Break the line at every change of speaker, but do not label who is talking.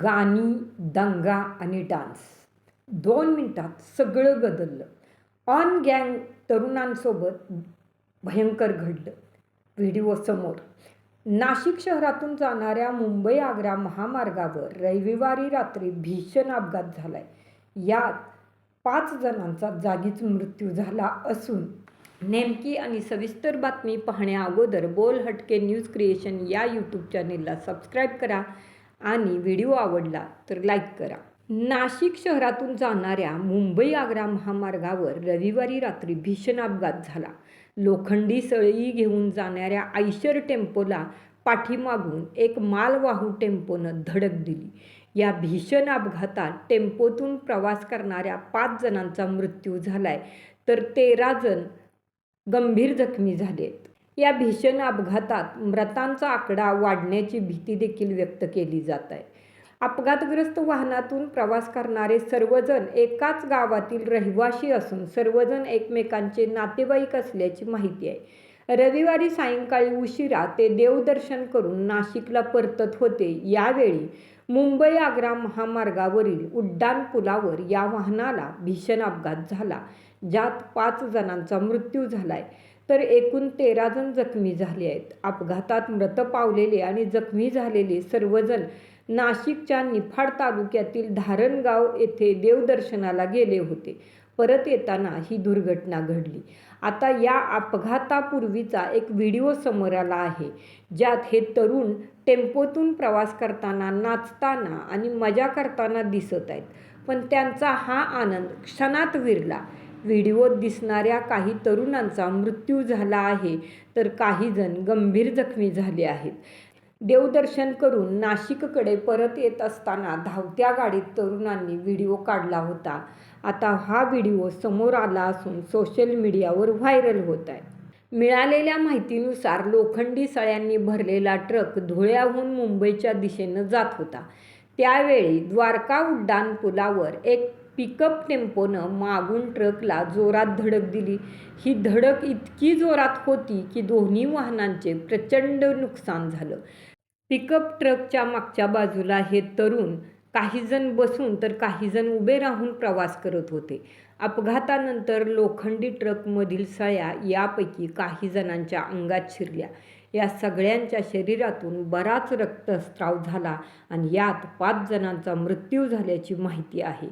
गाणी दंगा आणि डान्स. दोन मिनटात सगळं बदललं. ऑन गँग तरुणांसोबत भयंकर घडलं. व्हिडिओ समोर. नाशिक शहरातून जाणाऱ्या मुंबई आग्रा महामार्गावर रविवारी रात्री भीषण अपघात झाला आहे यात पाच जणांचा जागीच मृत्यू झाला असून नेमकी आणि सविस्तर बातमी पाहण्याअगोदर बोल हटके न्यूज क्रिएशन या यूट्यूब चॅनेलला सबस्क्राईब करा. आणि व्हिडिओ आवडला तर लाईक करा. नाशिक शहरातून जाणाऱ्या मुंबई आग्रा महामार्गावर रविवारी रात्री भीषण अपघात झाला. लोखंडी सळई घेऊन जाणाऱ्या आयशर टेम्पोला पाठीमागून एक मालवाहू टेम्पोनं धडक दिली. या भीषण अपघातात टेम्पोतून प्रवास करणाऱ्या पाच जणांचा मृत्यू झालाय तर तेरा जण गंभीर जखमी झालेत. या भीषण अपघातात मृतांचा आकडा वाढण्याची भीती देखील व्यक्त केली जात आहे. अपघातग्रस्त वाहनातून प्रवास करणारे सर्वजण एकाच गावातील रहिवाशी असून सर्वजण एकमेकांचे नातेवाईक असल्याची माहिती आहे. रविवारी सायंकाळी उशिरा ते देवदर्शन करून नाशिकला परतत होते. यावेळी मुंबई आग्रा महामार्गावरील उड्डाण पुलावर या वाहनाला भीषण अपघात झाला ज्यात पाच जणांचा मृत्यू झालाय. तर एकूण तेरा जण जखमी झाले आहेत. अपघातात मृत पावलेले आणि जखमी झालेले सर्वजण नाशिकच्या निफाड तालुक्यातील धारणगाव येथे देवदर्शनाला गेले होते. परत येताना ही दुर्घटना घडली. आता या अपघातापूर्वीचा एक व्हिडिओ समोर आला आहे. ज्यात हे तरुण टेम्पोतून प्रवास करताना नाचताना आणि मजा करताना दिसत आहेत. पण त्यांचा हा आनंद क्षणात विरला. व्हिडिओत दिसणाऱ्या काही तरुणांचा मृत्यू झाला आहे तर काही जण गंभीर जखमी झाले आहेत. देवदर्शन करून नाशिककडे परत येत असताना धावत्या गाडीत तरुणांनी व्हिडिओ काढला होता. आता हा व्हिडिओ समोर आला असून सोशल मीडियावर व्हायरल होत आहे. मिळालेल्या माहितीनुसार लोखंडी सळ्यांनी भरलेला ट्रक धुळ्याहून मुंबईच्या दिशेनं जात होता. त्यावेळी द्वारका उड्डाण पुलावर एक पिकअप टेम्पोनं मागून ट्रकला जोरात धडक दिली. ही धडक इतकी जोरात होती की दोन्ही वाहनांचे प्रचंड नुकसान झालं. पिकअप ट्रकच्या मागच्या बाजूला हे तरुण काहीजण बसून तर काहीजण उभे राहून प्रवास करत होते. अपघातानंतर लोखंडी ट्रकमधील सळ्या यापैकी काही जणांच्या अंगात शिरल्या. या सगळ्यांच्या शरीरातून बराच रक्तस्राव झाला आणि यात पाच जणांचा मृत्यू झाल्याची माहिती आहे.